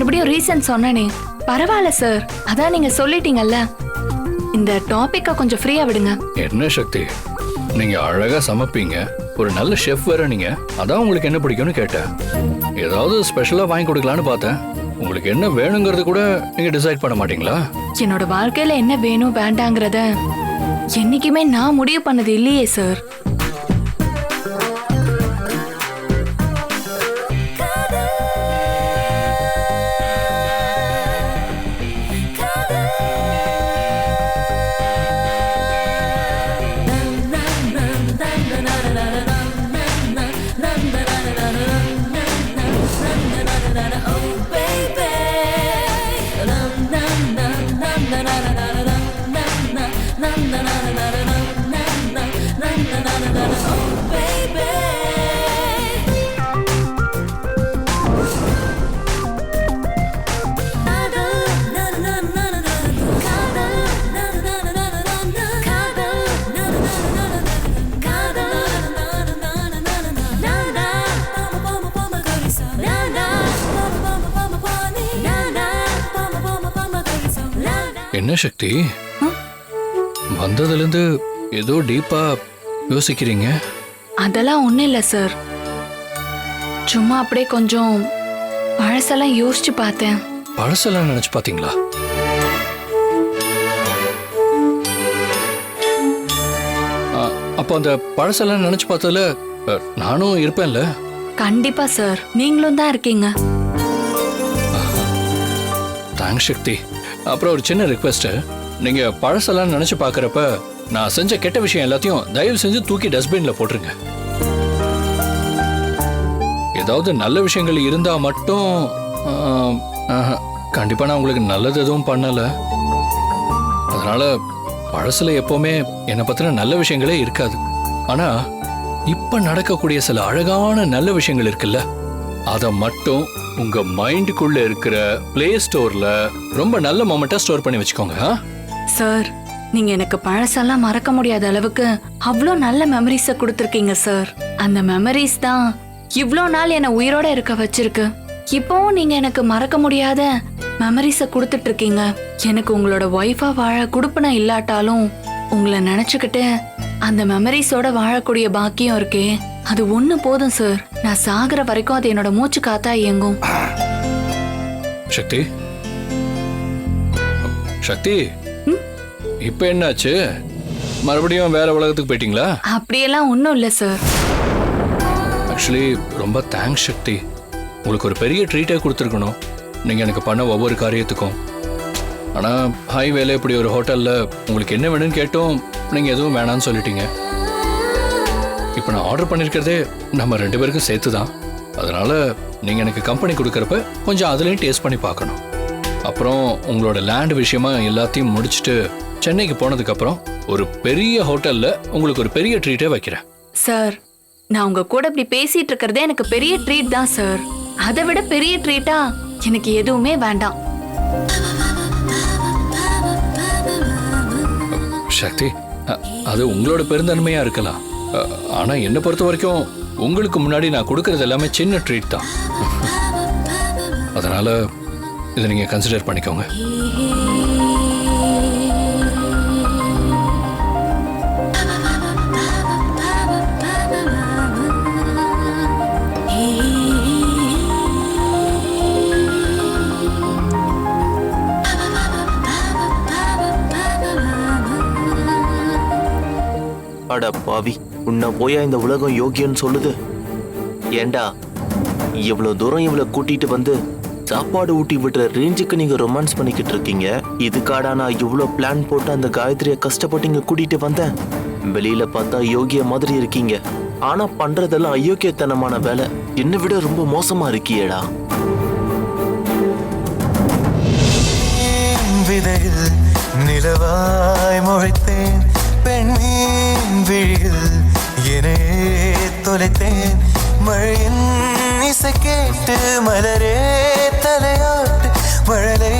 மறுபடியும் ரீசன் சொன்னனே. பரவாயில்ல சார் அதான் நீங்க சொல்லிட்டீங்கல்ல. இந்த டாபிக்க கொஞ்சம் ஃப்ரீயா விடுங்க. என்ன சக்தி? நீங்க அழகா சமைப்பீங்க. ஒரு நல்ல ஷெஃப் வேற நீங்க. அதான் உங்களுக்கு என்ன பிடிக்கும்னு கேட்டேன். ஏதாவது ஸ்பெஷலா வாங்கி கொடுக்கலான்னு பார்த்தேன். உங்களுக்கு என்ன வேணுங்கிறது கூட நீங்க டிசைட் பண்ண மாட்டீங்களா? என்னோட வாழ்க்கையில என்ன வேணும் வேண்டாங்கிறத என்னைக்குமே நான் முடிவு பண்ணது இல்லையே சார் என்ன சக்தி? வந்ததுலேருந்து ஏதோ டீப்பா யோசிக்கிறீங்க? அதெல்லாம் ஒண்ணும் இல்ல சார் சும்மா அப்படியே கொஞ்சம் பழசெல்லாம் யோசிச்சு பார்த்தேன். பழசெல்லாம் நினைச்சு பாத்தீங்களா அப்போ அந்த பழசெல்லாம் நினைச்சு பார்த்ததுல நானும் இருப்பேன்ல? கண்டிப்பா சார் நீங்களும் தான் இருக்கீங்க. தேங்க்ஸ் சக்தி. அப்புறம் ஒரு சின்ன ரிக்வெஸ்ட் நீங்க பழசெல்லாம் நினைச்சு பார்க்கறப்ப நான் செஞ்ச கெட்ட விஷயம் எல்லாத்தையும் தயவு செஞ்சு தூக்கி டஸ்ட்பின்ல போட்டுருங்க. ஏதாவது நல்ல விஷயங்கள் இருந்தா மட்டும் கண்டிப்பாக கண்டிப்பா நான் உங்களுக்கு நல்லது எதுவும் பண்ணல. அதனால பழசுல எப்போவுமே என்னை பத்தின நல்ல விஷயங்களே இருக்காது. ஆனா இப்ப நடக்கக்கூடிய சில அழகான நல்ல விஷயங்கள் இருக்குல்ல? அத மட்டும் உங்க மைண்டுக்குள்ள இருக்கிற பிளே ஸ்டோர்ல ரொம்ப நல்ல மொமெண்டா ஸ்டோர் பண்ணி வச்சுக்கோங்க சார் நீங்க எனக்கு பழசெல்லாம் மறக்க முடியாத அளவுக்கு அவ்வளோ நல்ல மெமரிஸ கொடுத்துருக்கீங்க சார் அந்த மெமரிஸ் தான் இவ்வளோ நாள் என்னை உயிரோட இருக்க வச்சிருக்கு. இப்போவும் நீங்க எனக்கு மறக்க முடியாத மெமரிஸ கொடுத்துட்டு இருக்கீங்க எனக்கு உங்களோட ஒய்ஃபா வாழ குடுப்பன இல்லாட்டாலும் உங்களை நினைச்சுக்கிட்டு அந்த மெமரிஸோட வாழக்கூடிய பாக்கியம் இருக்கே அது ஒண்ணு போதும் சார் நான் சாகுற வரைக்கும் அது என்னோட மூச்சு காத்தா இயங்கும். சக்தி? சக்தி? இப்ப என்னாச்சு? மறுபடியும் வேற உலகத்துக்கு போயிட்டீங்களா? அப்படியெல்லாம் ஒன்றும் இல்லை சார் ஆக்சுவலி ரொம்ப தேங்க்ஸ் சக்தி. உங்களுக்கு ஒரு பெரிய ட்ரீட்டே கொடுத்துருக்கணும். நீங்கள் எனக்கு பண்ண ஒவ்வொரு காரியத்துக்கும். ஆனால் ஹைவேல இப்படி ஒரு ஹோட்டலில் உங்களுக்கு என்ன வேணும்னு கேட்டோம் நீங்கள் எதுவும் வேணாம்னு சொல்லிட்டீங்க. இப்போ நான் ஆர்டர் பண்ணியிருக்கிறதே நம்ம ரெண்டு பேருக்கும் சேர்த்து தான் அதனால் நீங்கள் எனக்கு கம்பெனி கொடுக்குறப்ப கொஞ்சம் அதுலேயும் டேஸ்ட் பண்ணி பார்க்கணும். அப்புறம் உங்களோட லேண்ட் விஷயமா எல்லாத்தையும் முடிச்சுட்டு சென்னைக்கு போனதுக்கப்புறம் ஒரு பெரிய ஹோட்டலில் உங்களுக்கு ஒரு பெரிய ட்ரீட்டே வைக்கிறேன். சார் நான் உங்க கூட இப்படி பேசிட்டு இருக்கிறதே எனக்கு பெரிய ட்ரீட் தான் சார். அதை விட பெரிய ட்ரீட்டா எனக்கு எதுவுமே வேண்டாம். சக்தி அது உங்களோட பெருந்தன்மையா இருக்கலாம். ஆனால் என்னை பொறுத்த வரைக்கும் உங்களுக்கு முன்னாடி நான் கொடுக்கறது எல்லாமே சின்ன ட்ரீட் தான். அதனால் இதை நீங்கள் கன்சிடர் பண்ணிக்கோங்க. உன்னை போயா இந்த உலகம் யோகியன்னு சொல்லுது? ஏண்டா இவ்வளவு தூரம் இவளை கூட்டிட்டு வந்து சாப்பாடு ஊட்டி விடுற ரேஞ்சுக்கு நீங்க ரொமான்ஸ் பண்ணிக்கிட்டு இருக்கீங்க? இதுக்காடா நான் இவ்வளோ பிளான் போட்டு அந்த காயத்ரியை கஷ்டப்பட்டு இங்க கூட்டிட்டு வந்தேன். வெளியில பார்த்தா யோகிய மாதிரி இருக்கீங்க. ஆனா பண்றதெல்லாம் அயோக்கியத்தனமான வேலை. என்னை விட ரொம்ப மோசமா இருக்கியேடா. விதையில் நிலவாய் முளைத்தேன் பெண்ணின் விழியில் என்னே தொலைத்தேன். மழையின் இசை கேட்டு மலரே தலையாட்டு. மழலை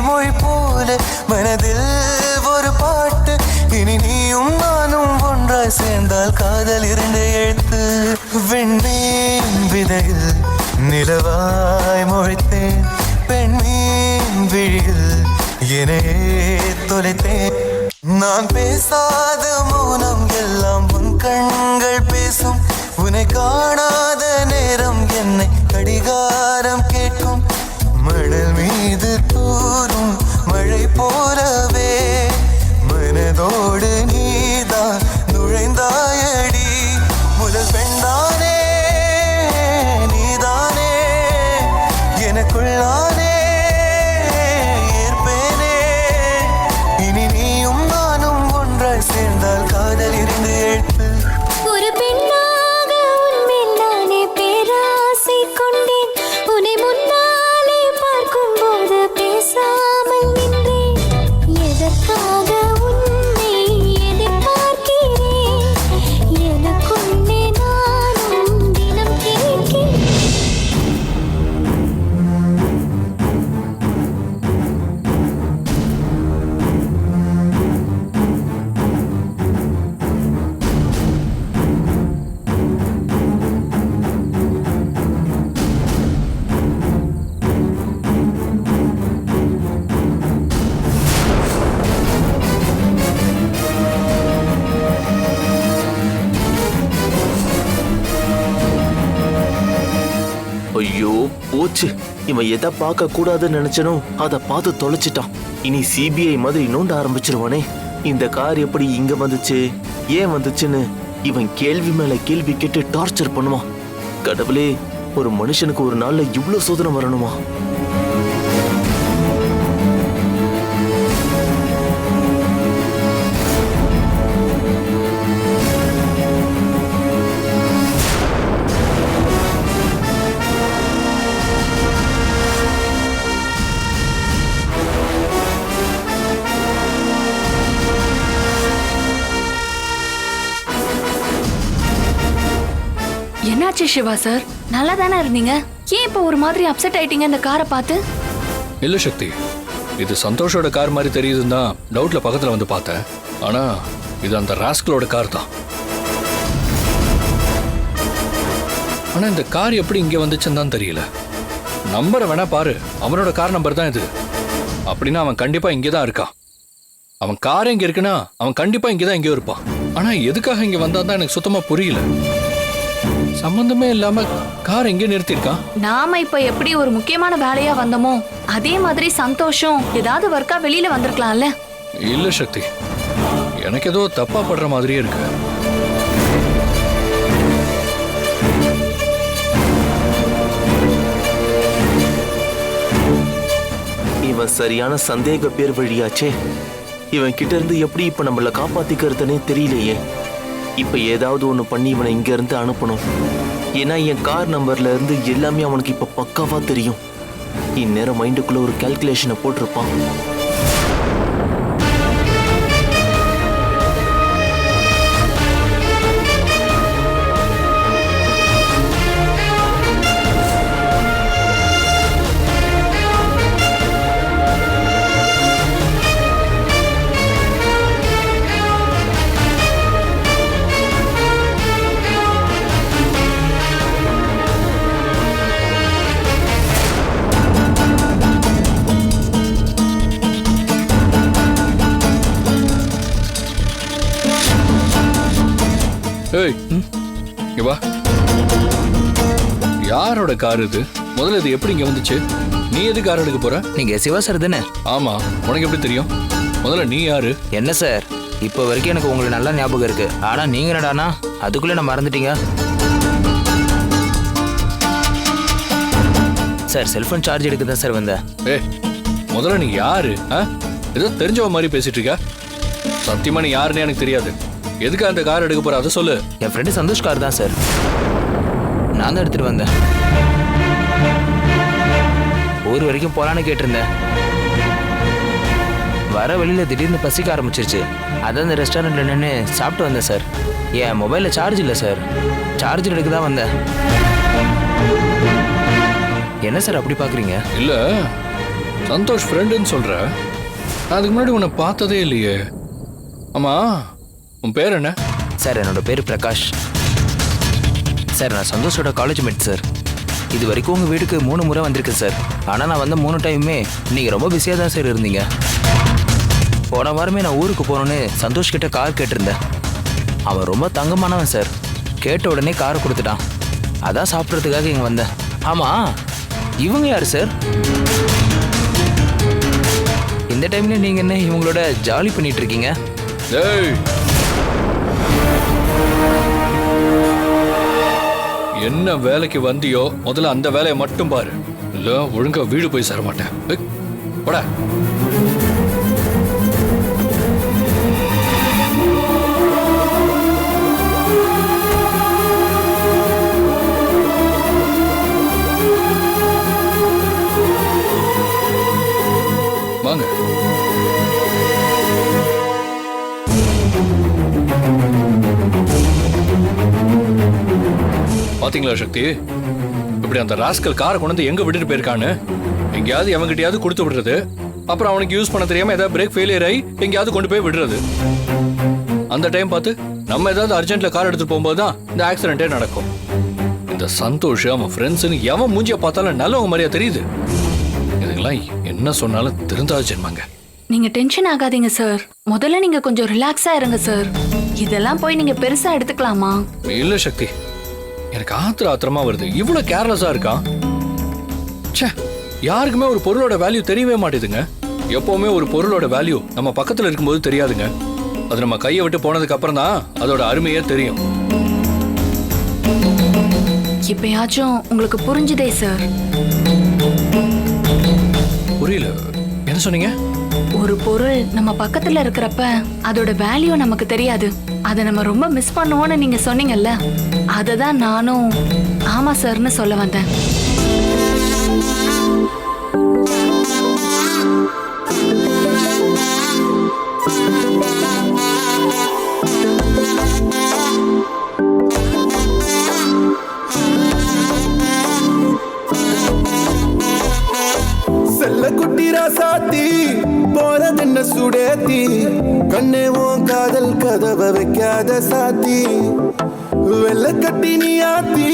மொழி போல மனதில் ஒரு பாட்டு. இனி நீயும் நானும் ஒன்றாய் சேர்ந்தால் காதல் இரண்டு எழுத்து வெண்ணேன் விதையில் நிலவாய் மொழித்தேன். பெண் பெண்மீன் விழியில் என்னையே தொலைத்தேன். நான் பேசாத மௌனம் எல்லாம் உன் கண்கள் காணாத நேரம் என்னை இவன் எதை பார்க்க கூடாதுன்னு நினைச்சனோ அதை பார்த்து தொலைச்சிட்டான். இனி சிபிஐ மாதிரி நோண்ட ஆரம்பிச்சிருவானே. இந்த கார் எப்படி இங்க வந்துச்சு ஏன் வந்துச்சுன்னு இவன் கேள்வி மேல கேள்வி கேட்டு டார்ச்சர் பண்ணுவான். கடவுளே ஒரு மனுஷனுக்கு ஒரு நாள்ல இவ்ளோ சோதனை வரணுமா? என்னாச்சு சிவா சார். நல்லா தானே இருந்தீங்க? ஏன் இப்போ ஒரு மாதிரி அப்செட் ஆயிட்டீங்க இந்த காரை பார்த்து? இல்ல சக்தி. இது சந்தோஷோட கார் மாதிரி தெரியுதுன்னா தான் டவுட்ல பக்கத்துல வந்து பார்த்தேன். ஆனா இது அந்த ராஸ்கலோட கார் தான். ஆனா இந்த கார் எப்படி இங்க வந்துச்சுன்னு தான் தெரியல. நம்பரை வேணா பாரு. அவனோட கார் நம்பர் தான் இது. அப்படின்னா அவன் கண்டிப்பா இங்கே தான் இருக்கான். அவன் கார் எங்க இருக்குன்னா அவன் கண்டிப்பா இங்கே தான் எங்கேயோ இருப்பான். ஆனா எதுக்காக இங்க வந்தான் தான் எனக்கு சுத்தமா புரியல. சம்பந்தமே இல்லாம கார் எங்கே நிறுத்தியிருக்கான் நாம இப்ப எப்படி ஒரு முக்கியமான வேலையா வந்தோமோ அதே மாதிரி சந்தோஷம் ஏதாவது ஒர்க்கா வெளியில வந்திருக்கலாம்ல. இல்ல சக்தி. எனக்கு ஏதோ தப்பா படுற மாதிரியே இருக்கு. இவன் சரியான சந்தேக பேர் வழியாச்சே. இவன் கிட்ட இருந்து எப்படி இப்ப நம்மள காப்பாத்திக்கிறதுனே தெரியலையே. இப்போ ஏதாவது ஒன்று பண்ணி இவனை இங்கேருந்து அனுப்பணும். ஏன்னா என் கார் நம்பர்ல இருந்து எல்லாமே அவனுக்கு இப்போ பக்காவாக தெரியும். இந்நேரம் மைண்டுக்குள்ளே ஒரு கால்குலேஷனை போட்டிருப்பான். இங்க வா. யாரோட கார் இது? முதல்ல இது எப்படி இங்க வந்துச்சு? நீ எது கார் எடுக்க போற? நீங்க சிவா சார் தானே? ஆமா. உனக்கு எப்படி தெரியும்? முதல்ல நீ யாரு? என்ன சார்? இப்போ வரைக்கும் எனக்கு உங்களுக்கு நல்லா ஞாபகம் இருக்கு. ஆனா நீங்க என்னடானா அதுக்குள்ள நான் மறந்துட்டீங்க. சார் செல்போன் சார்ஜ் எடுக்க தான் சார் வந்தேன். ஏய் முதல்ல நீ யாரு? ஏதோ தெரிஞ்சவ மாதிரி பேசிட்டு இருக்க. சத்தியமா நீ யாருன்னு எனக்கு தெரியாது. எதுக்கு அந்த கார் எடுக்க போற? அதை சொல்லு. என் ஃப்ரெண்டு சந்தோஷ் கார் தான் சார் நான் தான் எடுத்துட்டு வந்தேன். ஊர் வரைக்கும் போலான்னு கேட்டிருந்தேன். வர வழியில திடீர்னு பசிக்க ஆரம்பிச்சிருச்சு. அதான் இந்த ரெஸ்டாரண்ட்ல நின்று சாப்பிட்டு வந்தேன் சார் என் மொபைல்ல சார்ஜ் இல்லை சார் சார்ஜர் எடுக்க தான் வந்தேன். என்ன சார் அப்படி பார்க்குறீங்க இல்ல. சந்தோஷ் ஃப்ரெண்டுன்னு நான் அதுக்கு முன்னாடி உன்னை பார்த்ததே இல்லையே. ஆமா உன் பேர் என்ன? சார் என்னோட பேர் பிரகாஷ். சார் நான் சந்தோஷோட காலேஜ் மேட் சார். இது வரைக்கும் உங்கள் வீட்டுக்கு மூணு முறை வந்திருக்கு சார். ஆனால் நான் வந்த மூணு டைமுமே நீங்கள் ரொம்ப பிஸியாக தான் சார் இருந்தீங்க. போன வாரமே நான் ஊருக்கு போகணுன்னு சந்தோஷ் கிட்ட கார் கேட்டிருந்தேன். அவன் ரொம்ப தங்கமானவன் சார். கேட்ட உடனே காரை கொடுத்துட்டான். அதான் சாப்பிட்றதுக்காக இங்கே வந்தேன். ஆமாம் இவங்க யார் சார்? இந்த டைம்ல நீங்கள் என்ன இவங்களோட ஜாலி பண்ணிட்டு இருக்கீங்க? என்ன வேலைக்கு வந்தியோ முதல்ல அந்த வேலையை மட்டும் பாரு. இல்ல ஒழுங்கா வீடு போய் சேர மாட்டேன். போட. பாத்தீங்களா சக்தி? இப்படி அந்த ராஸ்கல் காரை கொண்டு வந்து எங்க விட்டுட்டு போயிருக்கான்னு? எங்கேயாவது எவங்கிட்டயாவது கொடுத்து விடுறது. அப்புறம் அவனுக்கு யூஸ் பண்ண தெரியாம ஏதாவது பிரேக் ஃபெயிலியர் ஆகி எங்கேயாவது கொண்டு போய் விடுறது. அந்த டைம் பார்த்து நம்ம ஏதாவது அர்ஜென்ட்ல கார் எடுத்துட்டு போகும்போது தான் இந்த ஆக்சிடென்ட்டே நடக்கும். இந்த சந்தோஷ் அவன் ஃப்ரெண்ட்ஸ்னு எவன் மூஞ்சிய பார்த்தாலும் நல்லவங்க மாதிரியா தெரியுது. இதுங்கெல்லாம் என்ன சொன்னாலும் திருந்தாது ஜென்மாங்க. நீங்க டென்ஷன் ஆகாதீங்க சார். முதல்ல நீங்க கொஞ்சம் ரிலாக்ஸா இருங்க சார். இதெல்லாம் போய் நீங்க பெருசா எடுத்துக்கலாமா? இல்ல சக்தி. எனக்கு ஆத்திர ஆத்திரமா வருது. இவ்வளவு கேர்லெஸ்ஸா இருக்கான் ச்சே யாருக்குமே ஒரு பொருளோட வேல்யூ தெரியவே மாட்டேதுங்க. எப்பவுமே ஒரு பொருளோட வேல்யூ நம்ம பக்கத்துல இருக்கும்போது தெரியாதுங்க. அது நம்ம கையை விட்டு போனதுக்கு அப்புறம் தான் அதோட அருமையே தெரியும். இப்பயாச்சும் உங்களுக்கு புரிஞ்சுதே சார் புரியல. என்ன சொன்னீங்க? ஒரு பொருள் நம்ம பக்கத்துல இருக்கிறப்ப அதோட வேல்யூ நமக்கு தெரியாது. அதை நம்ம ரொம்ப மிஸ் பண்ணுவோம்னு நீங்க சொன்னீங்கல்ல அதை தான் நானும் ஆமா சார்னு சொல்ல வந்தேன். கதவை சாத்தி. வெள்ள கட்டி நீ ஆத்தி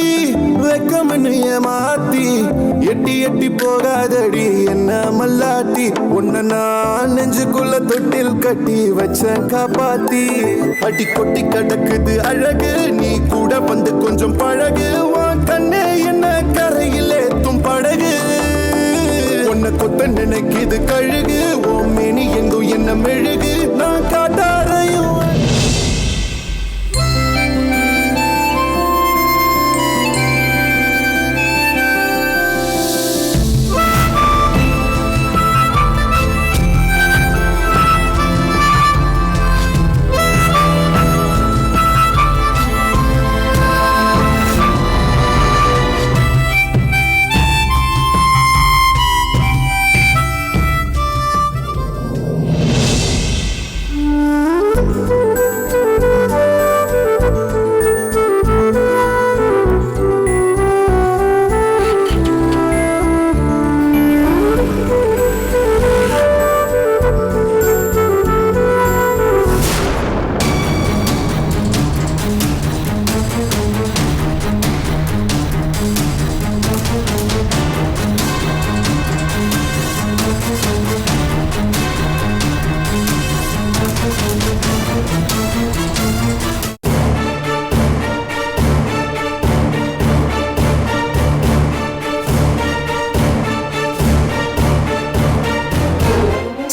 வெக்கமன்னு ஏமாத்தி எட்டி எட்டி போகாதடி என்ன மல்லாட்டி உன்ன நான் நெஞ்சுக்குள்ள தொட்டில் கட்டி வச்ச காப்பாத்தி. அடி கொட்டி கிடக்குது அழகு. நீ கூட வந்து கொஞ்சம் பழகு. உன் கண்ணே என்ன கரையில் ஏத்தும் படகு. உன்னை கொத்த நினைக்குது கழுகு. ஓ மேனி எங்கும் என்ன மெழுகு. நான் காட்டாரையும்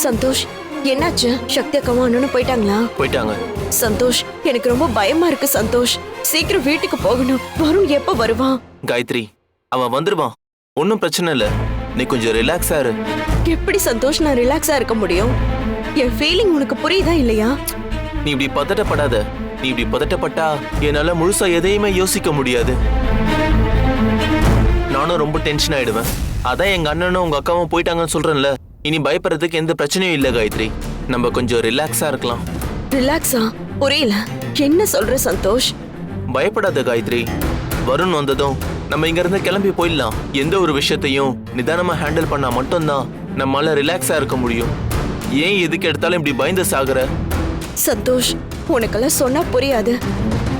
சந்தோஷ் என்னாச்சு? சக்தி அக்காவும் அண்ணனும் போயிட்டாங்களா? போயிட்டாங்க. சந்தோஷ் எனக்கு ரொம்ப பயமா இருக்கு சந்தோஷ். சீக்கிரம் வீட்டுக்கு போகணும். வருண் எப்ப வருவான்? காயத்ரி அவன் வந்துருவான். ஒன்றும் பிரச்சனை இல்லை. நீ கொஞ்சம் ரிலாக்ஸா இரு. எப்படி சந்தோஷ் நான் ரிலாக்ஸா இருக்க முடியும்? என் ஃபீலிங் உனக்கு புரியுதா இல்லையா? நீ இப்படி பதட்டப்படாத. நீ இப்படி பதட்டப்பட்டா என்னால முழுசா எதையுமே யோசிக்க முடியாது. நானும் ரொம்ப டென்ஷன் ஆயிடுவேன். அதான் எங்க அண்ணனும் உங்க அக்காவும் போயிட்டாங்கன்னு சொல்றேன்ல. இனி பயப்படுறதுக்கு எந்த பிரச்சனையும் இல்லை காயத்ரி. நம்ம கொஞ்சம் ரிலாக்ஸா இருக்கலாம். ரிலாக்ஸா புரியல. என்ன சொல்ற சந்தோஷ்? பயப்படாத காயத்ரி. வருண் வந்ததும் நம்ம இங்க இருந்து கிளம்பி போயிடலாம். எந்த ஒரு விஷயத்தையும் நிதானமா ஹேண்டில் பண்ணா மட்டும்தான் நம்மளால ரிலாக்ஸா இருக்க முடியும். ஏன் எதுக்கு எடுத்தாலும் இப்படி பயந்து சாகுற? சந்தோஷ் உனக்கெல்லாம் சொன்னா புரியாது.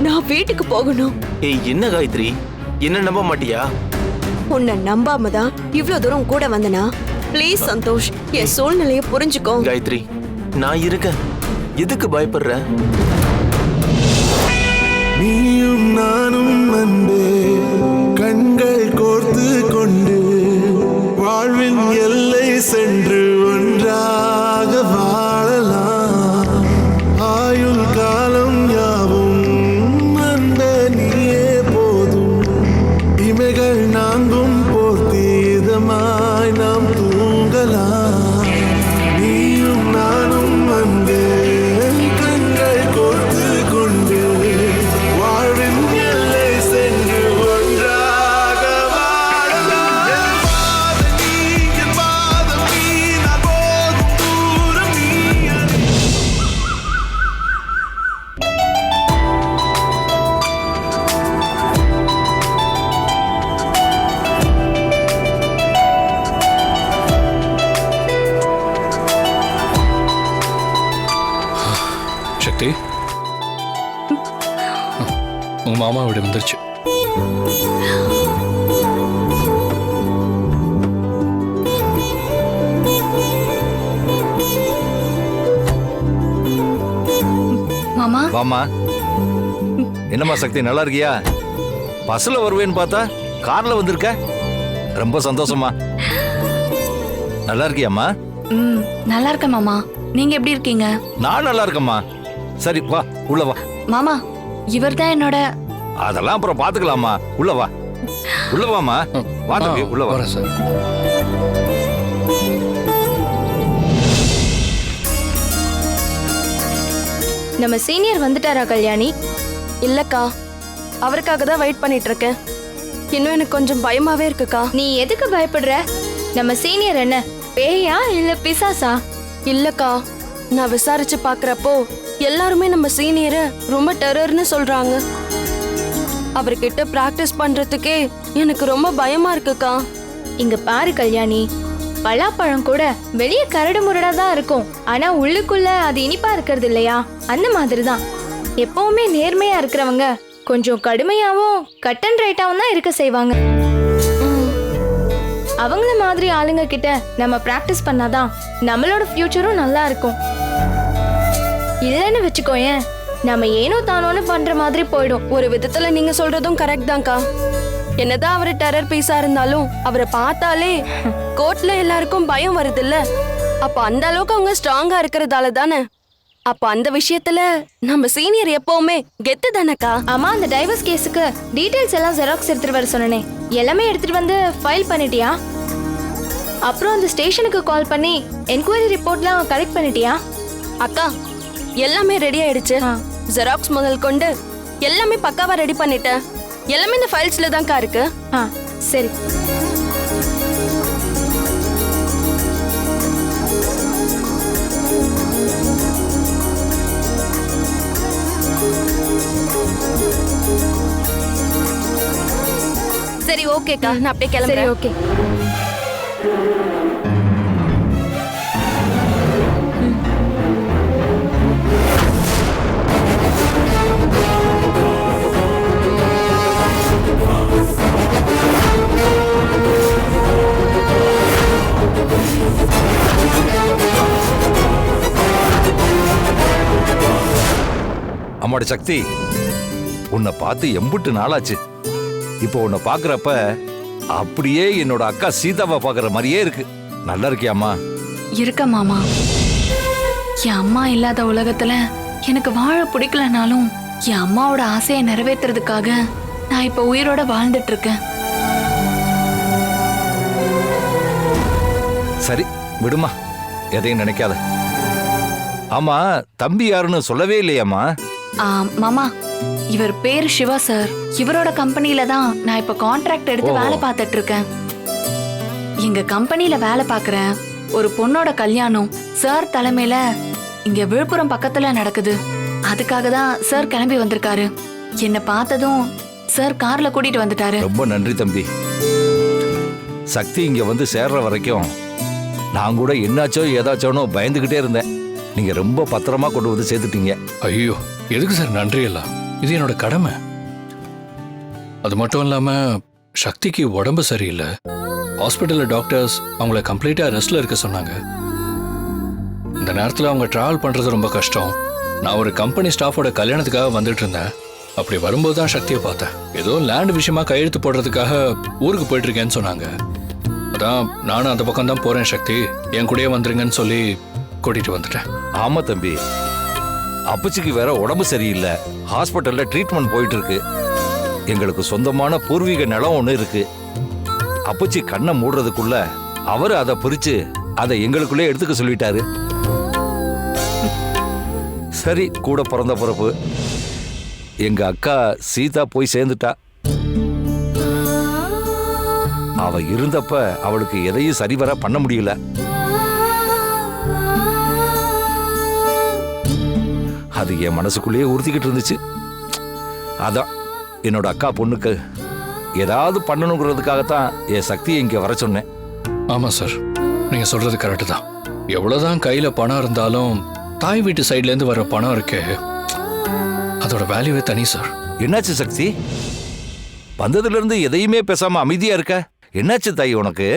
நான் வீட்டுக்கு போகணும். ஏய் என்ன காயத்ரி? என்ன நம்ப மாட்டியா? உன்னை நம்பாம தான் இவ்ளோ தூரம் கூட வந்தனா? ப்ளீஸ் சந்தோஷ் என் சூழ்நிலைய புரிஞ்சுக்கோ. காயத்ரி நான் இருக்கேன். எதுக்கு பயப்படுற? நீயும் நானும் அன்பே கண்கள் கோர்த்து கொண்டு வாழ்வின் எல்லை சென்று ஒன்றாக உங்க மாமா வீடு வந்துருச்சு. மாமா? வாமா என்னம்மா சக்தி நல்லா இருக்கியா? பஸ்ல வருவேன்னு பார்த்தா கார்ல வந்திருக்க? ரொம்ப சந்தோஷமா நல்லா இருக்கியாம்மா? ம் நல்லா இருக்கேன் மாமா. நீங்க எப்படி இருக்கீங்க? நான் நல்லா இருக்கேம்மா. சரி வா உள்ள வா. மாமா இவர்தான் என்னோட அதெல்லாம் அப்புறம் பாத்துக்கலாமா? உள்ள வா. உள்ள வாமா வா தம்பி உள்ள வா. வரேன் சார். நம்ம சீனியர் வந்துட்டாரா கல்யாணி? இல்லக்கா. அவருக்காக தான் வெயிட் பண்ணிட்டு இருக்கேன் இன்னும் எனக்கு கொஞ்சம் பயமாவே இருக்குக்கா. நீ எதுக்கு பயப்படுற? நம்ம சீனியர் என்ன பேயா இல்ல பிசாசா? இல்லக்கா. நான் விசாரிச்சு பாக்குறப்போ எல்லாருமே நம்ம சீனியரை ரொம்ப டெரர்னு சொல்றாங்க. அவர்கிட்ட பிராக்டிஸ் பண்றதுக்கே எனக்கு ரொம்ப பயமா இருக்குக்கா. இங்க பாரு கல்யாணி பலாப்பழம் கூட வெளிய கரடு முரடா தான் இருக்கும். ஆனா உள்ளுக்குள்ள அது இனிப்பா இருக்கிறது இல்லையா? அந்த மாதிரி தான் எப்பவுமே நேர்மையா இருக்கிறவங்க கொஞ்சம் கடுமையாவும் கட் அண்ட் ரைட்டாவும் தான் இருக்க செய்வாங்க. அவங்கள மாதிரி ஆளுங்க கிட்ட நம்ம பிராக்டிஸ் பண்ணாதான் நம்மளோட ஃபியூச்சரும் நல்லா இருக்கும். இல்லைன்னு வச்சுக்கோயேன் நம்ம ஏனோ தானோன்னு பண்ற மாதிரி போயிடும். ஒரு விதத்துல நீங்க சொல்றதும் கரெக்ட் தான்க்கா. என்னதான் அவரு டெரர் பீஸா இருந்தாலும் அவரை பார்த்தாலே கோர்ட்ல எல்லாருக்கும் பயம் வருதுல்ல. அப்ப அந்த அளவுக்கு அவங்க ஸ்ட்ராங்கா இருக்கிறதால தானே. அப்ப அந்த விஷயத்துல நம்ம சீனியர் எப்பவுமே கெத்து தானக்கா? ஆமா அந்த டைவர்ஸ் கேஸுக்கு டீடைல்ஸ் எல்லாம் ஜெராக்ஸ் எடுத்துட்டு வர சொன்னனே. எல்லாமே எடுத்துட்டு வந்து ஃபைல் பண்ணிட்டியா? அப்புறம் அந்த ஸ்டேஷனுக்கு கால் பண்ணி என்கொயரி ரிப்போர்ட்லாம் கலெக்ட் பண்ணிட்டியா? அக்கா எல்லாமே ரெடி ஆயிடுச்சு. ஜெராக்ஸ் முதல் கொண்டு எல்லாமே பக்காவா ரெடி பண்ணிட்டேன். எல்லாமே இந்த ஃபைல்ஸ்ல தான்க்கா இருக்கு. ஆ சரி. சரி ஓகேக்கா நான் அப்படியே கிளம்புறேன். ஓகே அம்மாடி சக்தி. உன்னை பார்த்து எம்புட்டு நாளாச்சு. இப்போ உன்னை பார்க்கறப்ப அப்படியே என்னோட அக்கா சீதாவை பார்க்குற மாதிரியே இருக்கு. நல்லா இருக்கியாம்மா? இருக்க மாமா. என் அம்மா இல்லாத உலகத்துல எனக்கு வாழ பிடிக்கலனாலும் என் அம்மாவோட ஆசையை நிறைவேத்துறதுக்காக நான் இப்ப உயிரோட வாழ்ந்துட்டு இருக்கேன் சரி விடுமா. எதையும் நினைக்காத. ஆமா தம்பி யாருன்னு சொல்லவே இல்லையாம்மா? மாமா இவர் பேரு சிவா சார் இவரோட கம்பெனில தான் நான் இப்ப கான்ட்ராக்ட் எடுத்து. வேலை பார்த்துட்டு இருக்கேன். எங்க கம்பெனில வேலை பார்க்கறேன் ஒரு பொண்ணோட கல்யாணம் சார் தலைமையில இங்க விழுப்புரம் பக்கத்துல நடக்குது. அதுக்காக தான் சார் கிளம்பி வந்திருக்காரு. என்னை பார்த்ததும் சார் கார்ல கூட்டிட்டு வந்துட்டாரு. ரொம்ப நன்றி தம்பி. சக்தி இங்க வந்து சேர்ற வரைக்கும் நான் கூட என்னாச்சோ ஏதாச்சோனோ பயந்துகிட்டே இருந்தேன். நீங்க ரொம்ப பத்திரமா கொண்டு வந்து சேர்த்துட்டீங்க. ஐயோ எதுக்கு சார் நன்றி எல்லாம் இது என்னோட கடமை. அது மட்டும் இல்லாம சக்திக்கு உடம்பு சரியில்லை. ஹாஸ்பிட்டலில் டாக்டர்ஸ் அவங்கள கம்ப்ளீட்டாக ரெஸ்ட்ல இருக்க சொன்னாங்க. இந்த நேரத்தில் அவங்க டிராவல் பண்ணுறது ரொம்ப கஷ்டம். நான் ஒரு கம்பெனி ஸ்டாஃபோட கல்யாணத்துக்காக வந்துட்டு இருந்தேன். அப்படி வரும்போது தான் சக்தியை பார்த்தேன். ஏதோ லேண்ட் விஷயமா கையெழுத்து போடுறதுக்காக ஊருக்கு போயிட்டு இருக்கேன்னு சொன்னாங்க. அதான் நானும் அந்த பக்கம் தான் போறேன் சக்தி. என் கூடயே வந்துருங்கன்னு சொல்லி கூட்டிட்டு வந்துட்டேன். ஆமா தம்பி. அப்பச்சிக்கு வேற உடம்பு சரியில்லை. ஹாஸ்பிட்டல்ல ட்ரீட்மெண்ட் போயிட்டு இருக்கு எங்களுக்கு சொந்தமான பூர்வீக நிலம் ஒன்று இருக்கு. அப்பச்சி கண்ணை மூடுறதுக்குள்ள அவர் அதை பிரிச்சு அதை எங்களுக்குள்ளே எடுத்துக்க சொல்லிட்டாரு. சரி கூட பிறந்த பிறப்பு. எங்க அக்கா சீதா போய் சேர்ந்துட்டா. அவ இருந்தப்ப அவளுக்கு எதையும் சரிவர பண்ண முடியல. அது என் மனசுக்குள்ளேயே உறுத்திக்கிட்டு இருந்துச்சு. அதான் என்னோட அக்கா பொண்ணுக்கு ஏதாவது பண்ணணுங்கிறதுக்காகத்தான் என் சக்தியை இங்கே வர சொன்னேன். ஆமா சார். நீங்க சொல்றது கரெக்டு தான். எவ்வளவுதான் கையில பணம் இருந்தாலும் தாய் வீட்டு சைட்ல இருந்து வர பணம் இருக்கே அதோட வேல்யூவே தனி சார். என்னாச்சு சக்தி? வந்ததுல இருந்து எதையுமே பேசாம அமைதியா இருக்க? என்னாச்சு தாய் உனக்கு?